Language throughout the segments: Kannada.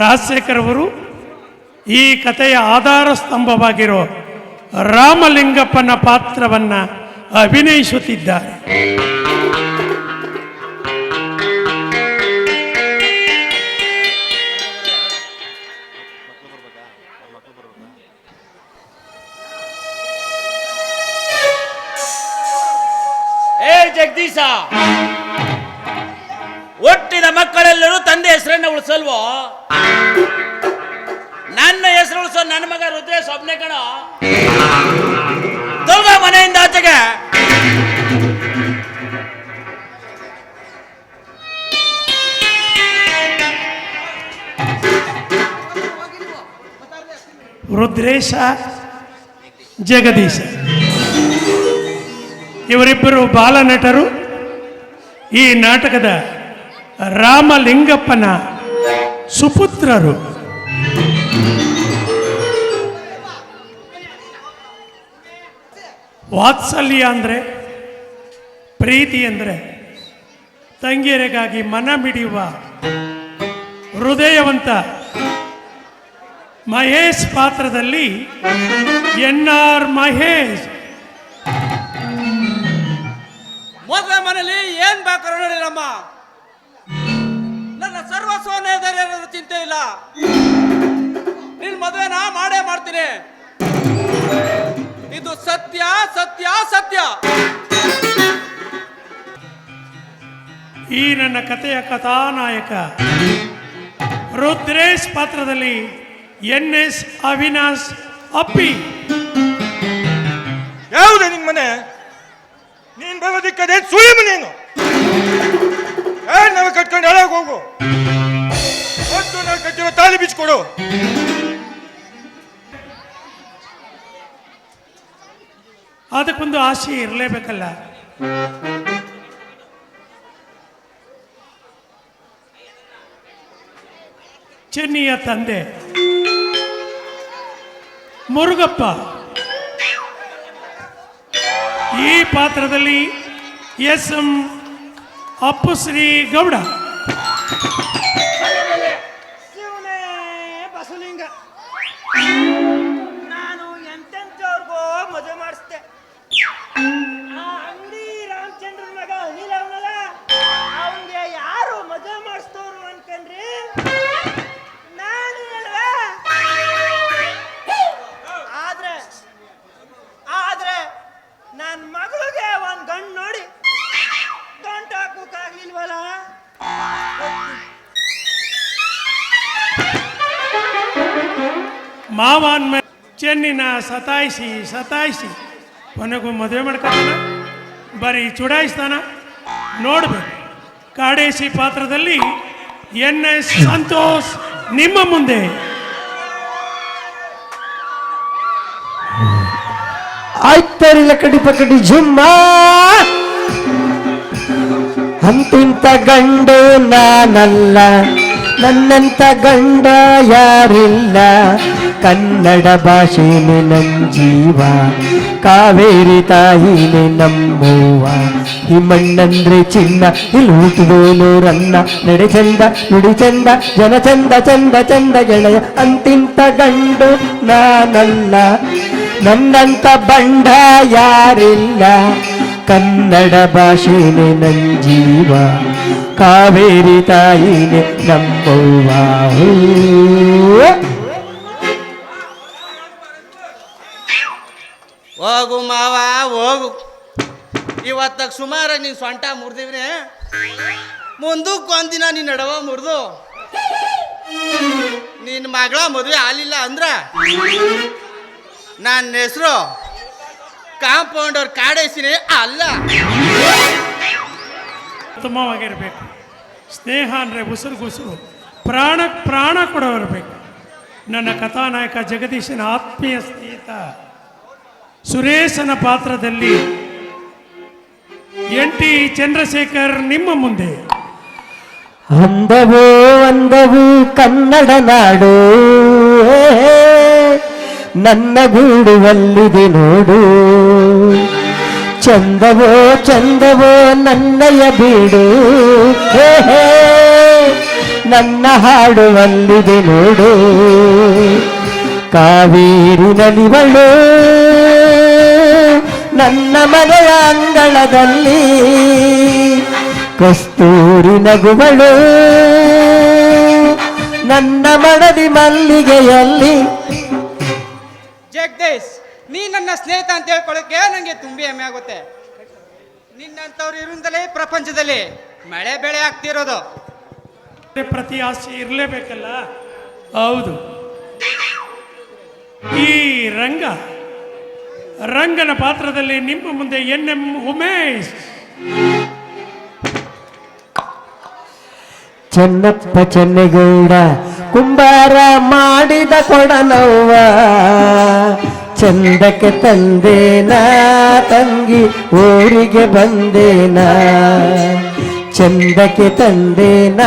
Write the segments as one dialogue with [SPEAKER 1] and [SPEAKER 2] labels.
[SPEAKER 1] ರಾಜಶೇಖರ್ ಅವರು ಈ ಕಥೆಯ ಆಧಾರ ಸ್ತಂಭವಾಗಿರೋ ರಾಮಲಿಂಗಪ್ಪನ ಪಾತ್ರವನ್ನು ಅಭಿನಯಿಸುತ್ತಿದ್ದಾರೆ.
[SPEAKER 2] ಜಗದೀಶ ಒಟ್ಟಿನ ಮಕ್ಕಳೆಲ್ಲರೂ ತಂದೆ ಹೆಸರನ್ನ ಉಳಿಸಲ್ವೋ? ನನ್ನ ಹೆಸರು ಉಳಿಸೋ ನನ್ನ ಮಗ ರುದ್ರೇಶ್ ಒಬ್ನೇ ಕಣ. ತೊಳ್ಗ ಮನೆಯಿಂದ ಆಚೆಗೆ.
[SPEAKER 1] ರುದ್ರೇಶ, ಜಗದೀಶ. ಇವರಿಬ್ಬರು ಬಾಲನಟರು ಈ ನಾಟಕದ ರಾಮಲಿಂಗಪ್ಪನ ಸುಪುತ್ರರು. ವಾತ್ಸಲ್ಯ ಅಂದರೆ ಪ್ರೀತಿ ಅಂದರೆ ತಂಗಿಯರಿಗಾಗಿ ಮನ ಮಿಡಿಯುವ ಹೃದಯವಂತ ಮಹೇಶ್ ಪಾತ್ರದಲ್ಲಿ ಎನ್ ಆರ್ ಮಹೇಶ್.
[SPEAKER 3] ಮೊದಲ ಮನೆಯಲ್ಲಿ ಏನ್ ಬೇಕಾದ್ರೂ ನೋಡಿರಮ್ಮ ನನ್ನ ಸರ್ವಸ್ವನೇ ಇದ್ದಾರೆ ಅನ್ನೋದು ಚಿಂತೆ ಇಲ್ಲ. ನಿನ್ ನಾ ಮಾಡೇ ಮಾಡ್ತೀನಿ. ಇದು ಸತ್ಯ ಸತ್ಯ ಸತ್ಯ.
[SPEAKER 1] ಈ ನನ್ನ ಕಥೆಯ ಕಥಾನಾಯಕ ರುದ್ರೇಶ್ ಪಾತ್ರದಲ್ಲಿ ಎನ್ ಎಸ್ ಅವಿನಾಶ್ ಅಪ್ಪಿ.
[SPEAKER 4] ಯಾವುದೇ ನಿನ್ ಮನೆ? ನೀನ್ ಬರೋದಿಕ್ಕದೆ ಸುಳಿ ಮನೇನು ನಾವು ಕಟ್ಕೊಂಡು ಎಳಗ ಹೋಗು. ನಾವು ಕಟ್ಟಿರೋ ತಾಲಿ ಬಿಚ್ಕೊಡು.
[SPEAKER 1] ಅದಕ್ಕೊಂದು ಆಸೆ ಇರಲೇಬೇಕಲ್ಲ. ಚೆನ್ನಿಯ ತಂದೆ. ಮುರುಗಪ್ಪ. ಈ ಪಾತ್ರದಲ್ಲಿ ಎಸ್ ಎಂ ಅಪ್ಪುಶ್ರೀ ಗೌಡ. ಮಾವ ಅಂದ್ಮೇಲೆ ಚೆನ್ನಿನ ಸತಾಯಿಸಿ ಸತಾಯಿಸಿ. ಕೊನೆಗೂ ಮದುವೆ ಮಾಡ್ಕೊತಾನ, ಬರೀ ಚುಡಾಯಿಸ್ತಾನ. ನೋಡ್ಬೇಕು. ಕಾಡೇಸಿ ಪಾತ್ರದಲ್ಲಿ ಎನ್ ಎಸ್ ಸಂತೋಷ್ ನಿಮ್ಮ ಮುಂದೆ.
[SPEAKER 5] ಆಯ್ತಾರಿಲ್ಲ ಕಡಿ ಪಕಡಿ ಜುಮ್ಮ. ಅಂತಿಂತ ಗಂಡು ನಾನಲ್ಲ, ನನ್ನಂತ ಗಂಡ ಯಾರಿಲ್ಲ. ಕನ್ನಡ ಭಾಷೆನೆ ನಮ್ಮ ಜೀವ, ಕಾವೇರಿ ತಾಯಿನೆ ನಮ್ಮೂವ ಈ ಮಣ್ಣಂದ್ರೆ ಚಿನ್ನ, ಇಲ್ಲಿ ಹುಟ್ಟಿದೋನು ರನ್ನ. ನಡೆ ಚಂದ, ನುಡಿ ಚಂದ, ಜನ ಚಂದ ಚಂದ ಚಂದ ಗೆಳೆಯ, ಅಂತಿಂತ ಗಂಡು ನಾನಲ್ಲ. ನನ್ನಂತ ಬಂಡ ಯಾರಿಲ್ಲ. ಕನ್ನಡ ಭಾಷೆನೆ ನನ್ ಜೀವ, ಕಾವೇರಿ ತಾಯಿನೇ ನಮ್ಮವ್ವ
[SPEAKER 3] ಹೋಗು ಮಾವ, ಹೋಗು. ಇವತ್ತಾಗ ಸುಮಾರು ನೀನ್ ಸೊಂಟ ಮುರಿದಿವ್ನೆ. ಮುಂದಕ್ಕೆ ಒಂದಿನ ನೀನ್ ನಡವ ಮುರಿದು. ನಿನ್ನ ಮಗಳ ಮದುವೆ ಆಲಿಲ್ಲ ಅಂದ್ರ ನನ್ನ ಹೆಸರು ಕಾಂಪೌಂಡರ್ ಕಾಡೈಸಿನಿ ಅಲ್ಲ.
[SPEAKER 1] ಉತ್ತಮವಾಗಿರಬೇಕು. ಸ್ನೇಹ ಅಂದರೆ ಉಸಿರು ಗುಸುರು ಪ್ರಾಣ ಕೊಡವಿರಬೇಕು ನನ್ನ ಕಥಾನಾಯಕ ಜಗದೀಶನ ಆತ್ಮೀಯ ಸ್ನೇಹಿತ. ಸುರೇಶನ ಪಾತ್ರದಲ್ಲಿ ಎನ್ ಟಿ ಚಂದ್ರಶೇಖರ್ ನಿಮ್ಮ ಮುಂದೆ.
[SPEAKER 5] ಅಂದವೋ, ಅಂದವು ಕನ್ನಡ ನಾಡು. ನನ್ನ ಗೂಡುವಲ್ಲಿದೆ ನೋಡು. ಚಂದವೋ ಚಂದವೋ ನನ್ನಯ ಬೀಡು. ನನ್ನ ಹಾಡುವಲ್ಲಿದೆ ನೋಡು. ಕಾವೇರಿ ನಲಿವಳು. ನನ್ನ ಮನೆಯ ಅಂಗಳದಲ್ಲಿ ಕಸ್ತೂರಿ ನಗುವಳು ನನ್ನ ಮಡದಿ ಮಲ್ಲಿಗೆಯಲ್ಲಿ
[SPEAKER 6] ಜಗದೀಶ್ ನೀ ನನ್ನ ಸ್ನೇಹಿತ ಅಂತ ಹೇಳ್ಕೊಳ್ಳೋಕೆ ನನಗೆ ತುಂಬಿ ಹೆಮ್ಮೆ ಆಗುತ್ತೆ. ನಿನ್ನಂಥವ್ರು ಇರುವುದಲೇ ಪ್ರಪಂಚದಲ್ಲಿ ಮಳೆ ಬೆಳೆ ಆಗ್ತಿರೋದು.
[SPEAKER 1] ಪ್ರತಿ ಆಸೆ ಇರಲೇಬೇಕಲ್ಲ? ಹೌದು. ಈ ರಂಗ ರಂಗನ ಪಾತ್ರದಲ್ಲಿ ನಿಮ್ಮ ಮುಂದೆ ಎನ್ ಎಂ ಉಮೇಶ್.
[SPEAKER 5] ಚೆನ್ನಪ್ಪ ಚೆನ್ನೇಗೌಡ, ಕುಂಬಾರ ಮಾಡಿದ ಕೊಡನವ್ವ. ಚಂದಕ್ಕೆ ತಂದೇನ, ತಂಗಿ ಊರಿಗೆ ಬಂದೇನ. ಚಂದಕ್ಕೆ ತಂದೇನ,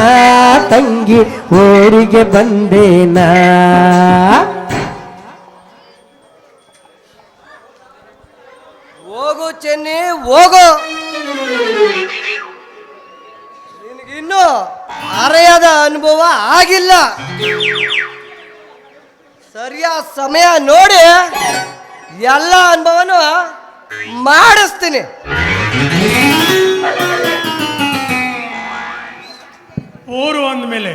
[SPEAKER 5] ತಂಗಿ ಊರಿಗೆ ಬಂದೇನಾ.
[SPEAKER 7] ಹೋಗು ಚೆನ್ನಿ, ಹೋಗು. ನಿನಗಿನ್ನೂ ಅರೆಯದ ಅನುಭವ ಆಗಿಲ್ಲ. ಸರಿಯಾದ ಸಮಯ ನೋಡಿ ಎಲ್ಲ ಅನುಭವನು ಮಾಡಿಸ್ತೀನಿ.
[SPEAKER 1] ಊರು ಅಂದಮೇಲೆ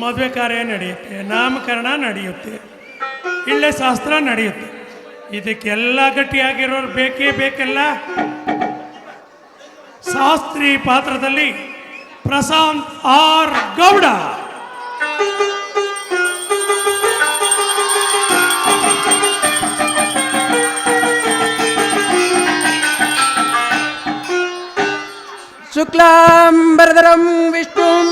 [SPEAKER 1] ಮದುವೆ ಕಾರ್ಯ ನಡೆಯುತ್ತೆ, ನಾಮಕರಣ ನಡೆಯುತ್ತೆ, ಇಲ್ಲೇ ಶಾಸ್ತ್ರ ನಡೆಯುತ್ತೆ. ಇದಕ್ಕೆಲ್ಲ ಗಟ್ಟಿಯಾಗಿರೋರು ಬೇಕೇ ಬೇಕಲ್ಲ ಶಾಸ್ತ್ರಿ ಪಾತ್ರದಲ್ಲಿ ಪ್ರಶಾಂತ್ ಆರ್ ಗೌಡ
[SPEAKER 8] शुक्लाम्बरधरं विष्णुं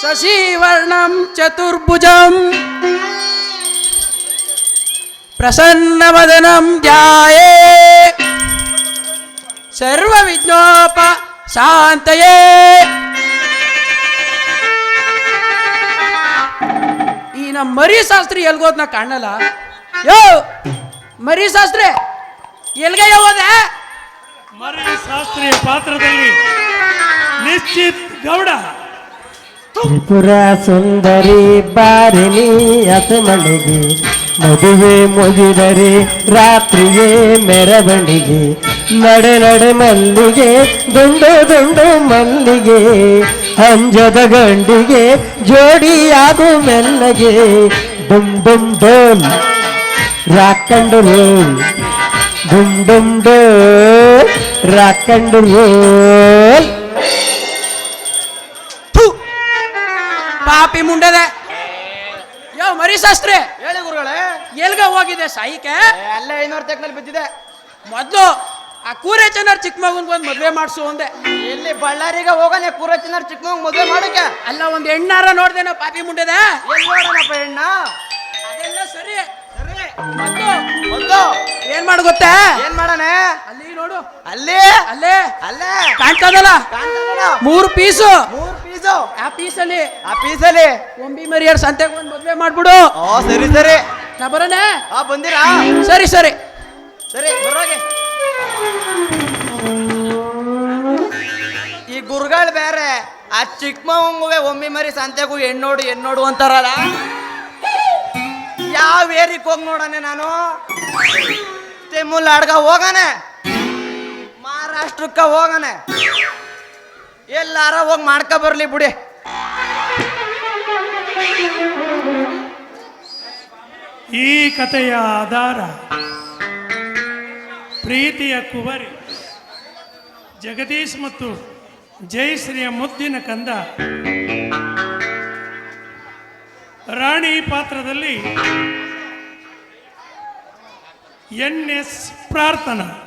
[SPEAKER 8] शशिवर्णं चतुर्भुजं प्रसन्नवदनं ध्याये सर्वविघ्नोप शान्तये ಈ ನಮ್ಮ ಮರಿ ಶಾಸ್ತ್ರಿ ಎಲ್ಗೋದ್ ನಾ ಕಾಣಲ್ಲ ಯೋ ಮರಿ ಶಾಸ್ತ್ರಿ ಎಲ್ಗೆ ಹೋದೆ
[SPEAKER 1] ಮರಿ ಶಾಸ್ತ್ರಿ ಪಾತ್ರದಲ್ಲಿ ನಿಶ್ಚಿತ್ ಗೌಡ
[SPEAKER 5] ತ್ರಿಪುರ ಸುಂದರಿ ಬಾರಿನಿ ಮನೆಗೆ ಮದುವೆ ಮುಗಿದರೆ ರಾತ್ರಿಯೇ ಮೆರವಣಿಗೆ, ನಡೆ ನಡೆ ಮಲ್ಲಿಗೆ, ದುಂಡು ದುಂಡು ಮಲ್ಲಿಗೆ, ಅಂಜದ ಗಂಡಿಗೆ ಜೋಡಿಯಾಗು ಮೆಲ್ಲಗೆ. ಡುಮ್ ಡುಮ್ ಡೋಲ್ ರಾಕಂಡು ರೋಲ್ ಡುಮ್ ಡುಮ್ ಡೋಲ್ ರಾಕಂಡು ರೋಲ್.
[SPEAKER 8] ಪಾಪಿ ಮುಂಡದೆ. ಯೋ ಮರಿ ಶಾಸ್ತ್ರಿ.
[SPEAKER 6] ಹೇಳಿ ಗುರುಗಳೇ.
[SPEAKER 8] ಎಲ್ಗ ಹೋಗಿದೆ ಸಾಯಿಕೆ
[SPEAKER 6] ಅಲ್ಲೇ ಐನೂರು ತೆಕ್ನಲ್ಲಿ ಬಿದ್ದಿದೆ.
[SPEAKER 8] ಮೊದ್ಲು ಆ ಕೂರೆ ಚೆನ್ನಾರ್ ಚಿಕ್ಕ ಮಗನ್ ಬಂದು ಮದ್ವೆ ಮಾಡಿಸು ಅಂದೆ.
[SPEAKER 6] ಇಲ್ಲಿ ಬಳ್ಳಾರಿಗೆ ಹೋಗೋಣ ಕೂರೆಚನರ್ ಚಿಕ್ಕ ಮದುವೆ ಮಾಡಕ್ಕೆ?
[SPEAKER 8] ಅಲ್ಲ ಒಂದು ಹೆಣ್ಣಾರ ನೋಡ್ದೇನೋ ಪಾಪಿ ಮುಂಡದೆ.
[SPEAKER 6] ಎಲ್ಲಿ ನೋಡೋಣಪ್ಪ ಹೆಣ್ಣ?
[SPEAKER 8] ಅದೆಲ್ಲ ಸರಿ.
[SPEAKER 6] ಸರಿ. ಒಂದು
[SPEAKER 8] ಏನ್ ಮಾಡು ಗೊತ್ತಾ?
[SPEAKER 6] ಏನ್ ಮಾಡೋಣ?
[SPEAKER 8] ಅಲ್ಲಿ ನೋಡು.
[SPEAKER 6] ಅಲ್ಲಿ?
[SPEAKER 8] ಅಲ್ಲೇ.
[SPEAKER 6] ಅಲ್ಲೇ.
[SPEAKER 8] ಕಾಣ್ತದಲ್ಲ? ಮೂರು ಪೀಸು.
[SPEAKER 6] ಮೂರು ಪೀಸು.
[SPEAKER 8] ಆ ಪೀಸಲ್ಲಿ
[SPEAKER 6] ಆ ಪೀಸಲ್ಲಿ.
[SPEAKER 8] ಒಂಬಿ ಮರಿಯರ್ ಸಂತೆಗೆ ಬಂದ್ ಮದ್ವೆ ಮಾಡ್ಬಿಡು.
[SPEAKER 6] ಓ ಸರಿ ಸರಿ.
[SPEAKER 8] ನಾ ಬರೋಣ
[SPEAKER 6] ಆ ಬಂದಿರಾ?
[SPEAKER 8] ಸರಿ ಸರಿ.
[SPEAKER 6] ಸರಿ ಬರೋಗೆ. ಈ ಗುರುಗಳು ಬೇರೆ ಆ ಚಿಕ್ಕ ಮಗುವೆ ಒಮ್ಮೆ ಮರಿ ಸಂತೆಗೂ ಹೆಣ್ಣೋಡು ಹೆಣ್ಣೋಡು ಅಂತಾರಲ್ಲ? ಯಾವ ಏರಿಕ್ ಹೋಗಿ ನೋಡನೆ ನಾನು? ತಿಮ್ಮುಲ್ ಅಡ್ಗ ಹೋಗನೆ. ಮಹಾರಾಷ್ಟ್ರಕ್ಕ ಹೋಗನೆ. ಎಲ್ಲಾರ ಹೋಗಿ ಮಾಡ್ಕೊ ಬರ್ಲಿ ಬಿಡಿ.
[SPEAKER 1] ಈ ಕಥೆಯ ಆಧಾರ ಪ್ರೀತಿಯ ಕುವರಿ. ಜಗದೀಶ್ ಮತ್ತು ಜಯಶ್ರೀಯ ಮುದ್ದಿನ ಕಂದ. ರಾಣಿ ಪಾತ್ರದಲ್ಲಿ ಎನ್ ಎಸ್ ಪ್ರಾರ್ಥನಾ.